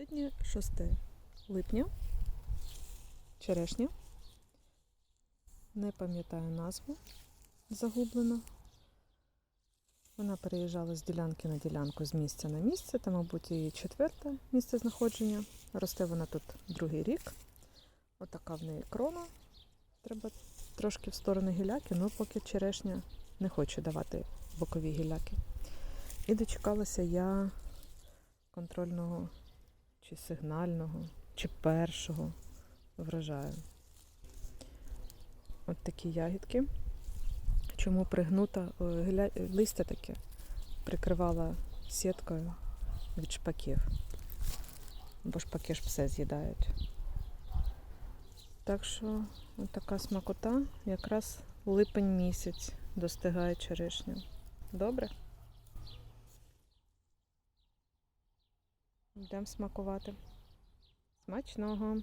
Сьогодні 6 липня. Черешня. Не пам'ятаю назву. Загублена. Вона переїжджала з ділянки на ділянку, з місця на місце. Це, мабуть, її четверте місце знаходження. Росте вона тут другий рік. Отака в неї крона. Треба трошки в сторону гіляки, але поки черешня не хоче давати бокові гіляки. І дочекалася я контрольного чи сигнального, чи першого врожаю. От такі ягідки. Чому пригнута е, листя таке прикривала сіткою від шпаків. Бо шпаки ж все з'їдають. Так що така смакота, якраз липень місяць достигає черешня. Добре? Йдемо смакувати. Смачного!